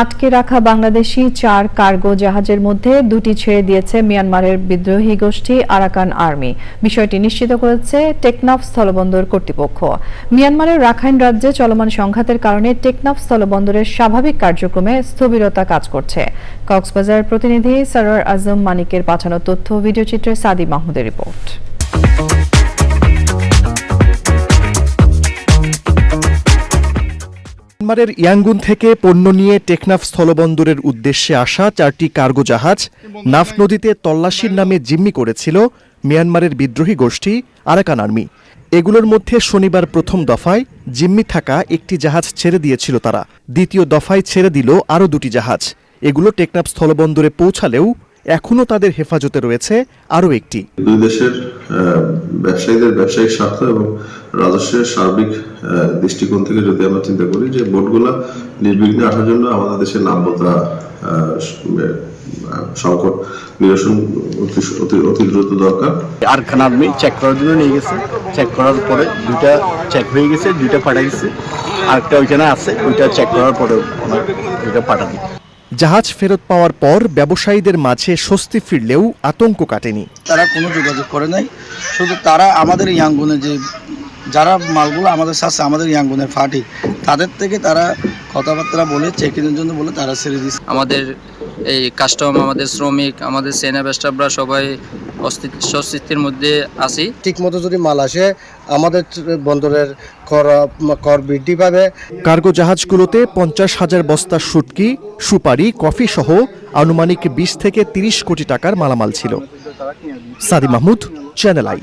আটকে রাখা বাংলাদেশি চার কার্গো জাহাজের মধ্যে দুটি ছেড়ে দিয়েছে মিয়ানমারের বিদ্রোহী গোষ্ঠী আরাকান আর্মি। বিষয়টি নিশ্চিত করেছে টেকনাফ স্থলবন্দর কর্তৃপক্ষ। মিয়ানমারের রাখাইন রাজ্যে চলমান সংঘাতের কারণে টেকনাফ স্থলবন্দরের স্বাভাবিক কার্যক্রমে স্থবিরতা কাজ করছে। কক্সবাজার প্রতিনিধি সরোয়ার আজম মানিকের পাঠানো তথ্য ভিডিওচিত্রে সাদি মাহমুদের রিপোর্ট। মিয়ানমারের ইয়াঙ্গুন থেকে পণ্য নিয়ে টেকনাফ স্থলবন্দরের উদ্দেশ্যে আসা চারটি কার্গো জাহাজ নাফ নদীতে তল্লাশির নামে জিম্মি করেছিল মিয়ানমারের বিদ্রোহী গোষ্ঠী আরাকান আর্মি। এগুলোর মধ্যে শনিবার প্রথম দফায় জিম্মি থাকা একটি জাহাজ ছেড়ে দিয়েছিল তারা। দ্বিতীয় দফায় ছেড়ে দিল আরও দুটি জাহাজ। এগুলো টেকনাফ স্থলবন্দরে পৌঁছালেও এখনও তাদের হেফাজতে রয়েছে আরও একটি। দুই দেশের আহ, ব্যবসায়ীদের ব্যবসায়িক স্বার্থ এবং রাজস্বের সার্বিক দৃষ্টিকোণ থেকে যদি আমরা চিন্তা করি যে বোটগুলা নির্বিঘ্নে আসার জন্য আমাদের দেশের আহ, সংকট নিরসন অতি- দ্রুত দরকার। আরখান আর্মি চেক করার জন্য নিয়ে গেছে। চেক করার পরে দুইটা চেক হয়ে গেছে দুইটা পাঠা গেছে আরেকটা ওইখানে আছে ওইটা চেক করার পরে ওনার দুইটা পাঠা দিই জাহাজ ফেরত পাওয়ার পর ব্যবসায়ীদের মাঝে স্বস্তি ফিরলেও আতঙ্ক কাটেনি। তারা কোনো যোগাযোগ করে নাই। শুধু তারা আমাদের ইয়াঙ্গুনে যে যারা মালগুলো আমাদের সাথে আমাদের ইয়াঙ্গুনের ফাটি তাদের থেকে তারা কথাবার্তা বলে চেকিংয়ের জন্য বলে তারা ছেড়ে দিচ্ছে আমাদের এই কাস্টম আমাদের শ্রমিক আমাদের সেনা স্টাফরা সবাই অস্তিত্ব স্বস্তিত্বের মধ্যে আছি। ঠিকমতো যদি মাল আসে আমাদের বন্দরের কর কর বৃদ্ধি পাবে। কার্গো জাহাজগুলোতে পঞ্চাশ হাজার বস্তা শুটকি সুপারি কফি সহ আনুমানিক বিশ থেকে তিরিশ কোটি টাকার মালামাল ছিল। সাদি মাহমুদ চ্যানেল আই